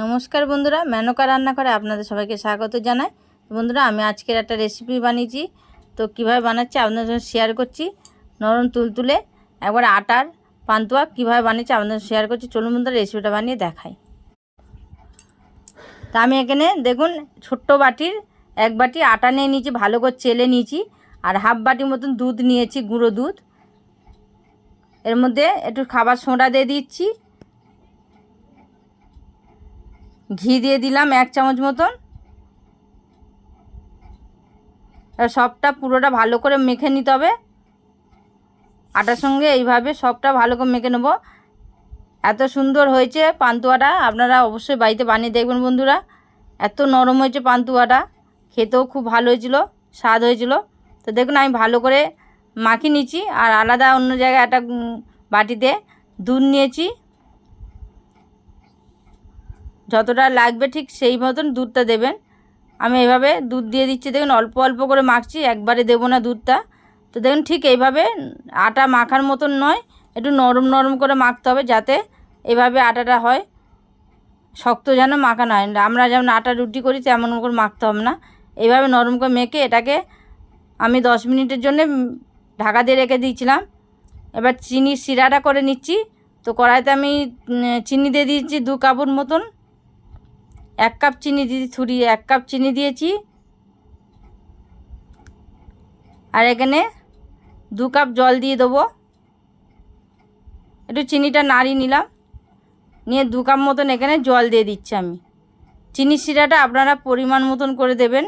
নমস্কার বন্ধুরা, মেনকা রান্না করে আপনাদের সবাইকে স্বাগত জানাই। বন্ধুরা, আমি আজকের একটা রেসিপি বানিয়েছি। তো কীভাবে বানাচ্ছি আপনাদের সঙ্গে শেয়ার করছি। নরম তুলতুলে একবার আটার পান্তুয়া কীভাবে বানিয়েছি আপনাদের শেয়ার করছি। চলুন বন্ধুরা রেসিপিটা বানিয়ে দেখাই। তা আমি এখানে দেখুন, ছোট্ট বাটির এক বাটি আটা নিয়ে নিয়েছি, ভালো করে চেলে নিয়েছি, আর হাফ বাটির মতন দুধ নিয়েছি, গুঁড়ো দুধ। এর মধ্যে একটু খাবার সোঁডা দিয়ে দিচ্ছি। ঘি দিয়ে দিলাম এক চামচ মতন। সবটা পুরোটা ভালো করে মেখে নিতে হবে। আটার সঙ্গে এইভাবে সবটা ভালো করে মেখে নেব। এত সুন্দর হয়েছে পান্তুয়াটা, আপনারা অবশ্যই বাড়িতে বানিয়ে দেখবেন বন্ধুরা। এত নরম হয়েছে পান্তুয়াটা, খেতেও খুব ভালো হয়েছিল, স্বাদ হয়েছিল। তো দেখুন, আমি ভালো করে মাখিয়ে নিচ্ছি আর আলাদা অন্য জায়গায় একটা বাটিতে দুধ নিয়েছি। যতটা লাগবে ঠিক সেই মতন দুধটা দেবেন। আমি এভাবে দুধ দিয়ে দিচ্ছি। দেখুন, অল্প অল্প করে মাখছি, একবারে দেবো না দুধটা। তো দেখুন, ঠিক এইভাবে আটা মাখার মতন নয়, একটু নরম নরম করে মাখতে হবে যাতে এভাবে আটাটা হয়, শক্ত যেন মাখানো হয়। আমরা যেমন আটা রুটি করি, তেমন করে মাখতে হবে না। এইভাবে নরম করে মেখে এটাকে আমি দশ মিনিটের জন্য ঢাকা দিয়ে রেখে দিয়েছিলাম। এবার চিনি শিরাটা করে নিচ্ছি। তো কড়াইতে আমি চিনি দিয়ে দিয়েছি দু কাপড় মতন। এক কাপ চিনি দিয়ে ছুরি এক কাপ চিনি দিয়েছি। আর এখানে দু কাপ জল দিয়ে দেবো। একটু চিনিটা নাড়িয়ে নিলাম। নিয়ে দু কাপ মতন এখানে জল দিয়ে দিচ্ছি আমি। চিনি শিরাটা আপনারা পরিমাণ মতন করে দেবেন।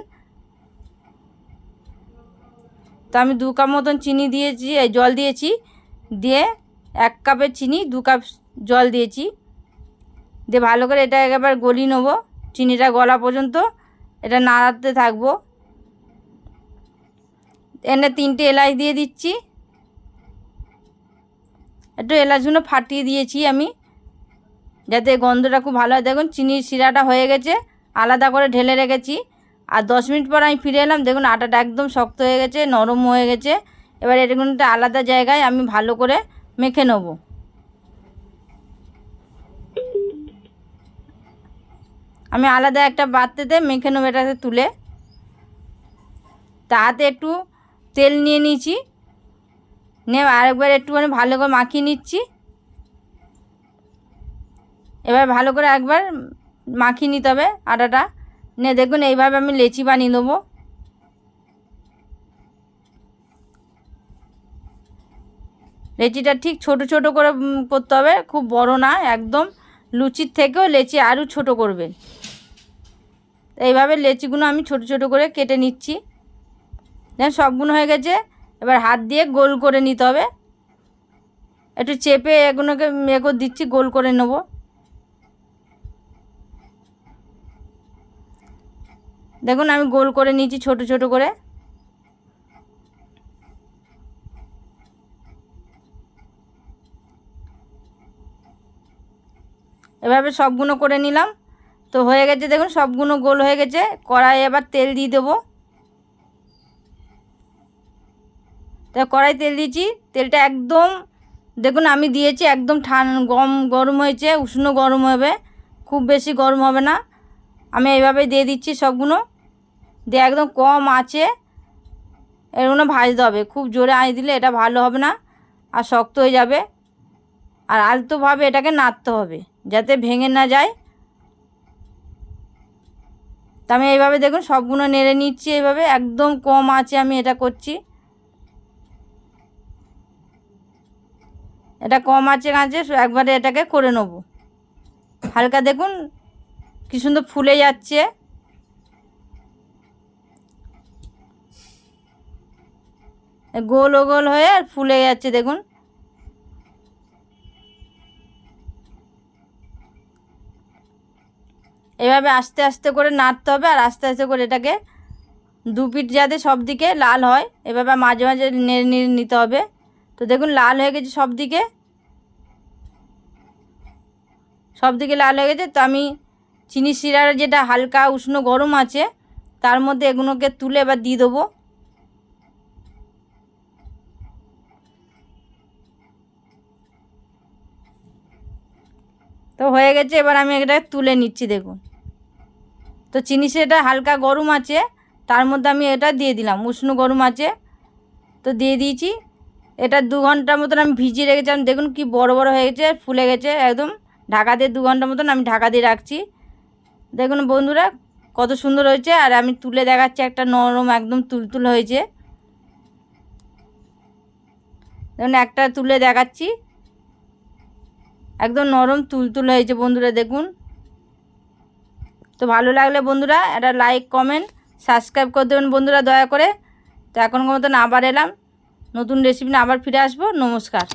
তো আমি দু কাপ মতন চিনি দিয়েছি জল দিয়েছি। দিয়ে এক কাপের চিনি, দু কাপ জল দিয়েছি। দিয়ে ভালো করে এটা একবার গলিয়ে নেব। চিনিটা গলা পর্যন্ত, এটা নাড়াতে থাকব। এনে তিনটে এলাচ দিয়ে দিচ্ছি। একটু এলাচগুলো ফাটিয়ে দিয়েছি আমি, যাতে গন্ধটা খুব ভালো হয়। দেখুন, চিনির শিরাটা হয়ে গেছে, আলাদা করে ঢেলে রেখেছি। আর দশ মিনিট পর আমি ফিরে এলাম, দেখুন, আটাটা একদম শক্ত হয়ে গেছে, নরম হয়ে গেছে। এবার এটাগুলোটা আলাদা জায়গায় আমি ভালো করে মেখে নেব। আমি আলাদা একটা বাড়তেতে মেখে নেব এটাকে তুলে। তাতে একটু তেল নিয়ে নিয়েছি। নিয়ে আরেকবার একটুখানি ভালো করে মাখিয়ে নিচ্ছি। এবার ভালো করে একবার মাখিয়ে নিতে হবে আটাটা। নিয়ে দেখুন, এইভাবে আমি লেচি বানিয়ে নেব। লেচিটা ঠিক ছোট ছোট করে করতে হবে, খুব বড় না, একদম। লুচির থেকেও লেচি আরও ছোট করবেন এইভাবে লেচিগুলো আমি ছোট ছোট করে কেটে নিচ্ছি। দেখেন সবগুলো হয়ে গেছে, এবার হাত দিয়ে গোল করে নিতে হবে। একটু চেপে এগুলোকে এ করে দিচ্ছি, গোল করে নেব। দেখুন আমি গোল করে নিচ্ছি ছোট ছোট করে। এভাবে সবগুলো করে নিলাম। তো হয়ে গেছে দেখুন সবগুলো গোল হয়ে গেছে। কড়াই এবার তেল দিয়ে দেবো। তো কড়াই তেল দিয়েছি। তেলটা একদম, দেখুন আমি দিয়েছি একদম ঠান, গম গরম হয়েছে, উষ্ণ গরম হবে। খুব বেশি গরম হবে না। আমি এইভাবে দিয়ে দিচ্ছি সবগুলো দিয়ে একদম কম আছে। এগুলো ভাজতে হবে। খুব জোরে আঁচ দিলে এটা ভালো হবে না, আর শক্ত হয়ে যাবে। আর আলতোভাবে এটাকে নাড়তে হবে, যাতে ভেঙে না যায়। তা আমি এইভাবে দেখুন, সবগুলো নেড়ে নিচ্ছি এইভাবে, একদম কম আছে আমি এটা করছি। এটা কম আছে কাঁচে একবারে এটাকে করে নেব। হালকা দেখুন, কি সুন্দর ফুলে যাচ্ছে। গোল গোল হয়ে আর ফুলে যাচ্ছে দেখুন। এভাবে আস্তে আস্তে করে নাড়তে হবে আর আস্তে আস্তে করে এটাকে দু পিঠ যাতে সব দিকে লাল হয়, এভাবে মাঝে মাঝে নেড়ে নেড়ে নিতে হবে। তো দেখুন, লাল হয়ে গেছে সব দিকে। সব দিকে লাল হয়ে গেছে। তো আমি চিনি শিরার যেটা হালকা উষ্ণ গরম আছে, তার মধ্যে এগুলোকে তুলে এবার দিয়ে দেবো। তো হয়ে গেছে, এবার আমি এটা তুলে নিচ্ছি, দেখুন। তো চিনি সেটা হালকা গরম আছে, তার মধ্যে আমি এটা দিয়ে দিলাম, উষ্ণ গরম আছে। তো দিয়ে দিয়েছি, এটা দু ঘণ্টার মতন আমি ভিজিয়ে রেখেছিলাম, দেখুন কি বড় বড় হয়ে গেছে, ফুলে গেছে একদম। ঢাকা দিয়ে দু ঘণ্টার মতন আমি ঢাকা দিয়ে রাখছি। দেখুন বন্ধুরা, কত সুন্দর হয়েছে, আর আমি তুলে দেখাচ্ছি একটা নরম একদম তুলতুল হয়েছে। দেখুন একটা তুলে দেখাচ্ছি, একদম নরম তুলতুল হয়েছে বন্ধুরা, দেখুন। তো ভালো লাগলে বন্ধুরা একটা লাইক কমেন্ট সাবস্ক্রাইব করে দেবেন বন্ধুরা দয়া করে। তো এখনকার মতন আবার এলাম। নতুন রেসিপি নিয়ে আবার ফিরে আসব। নমস্কার।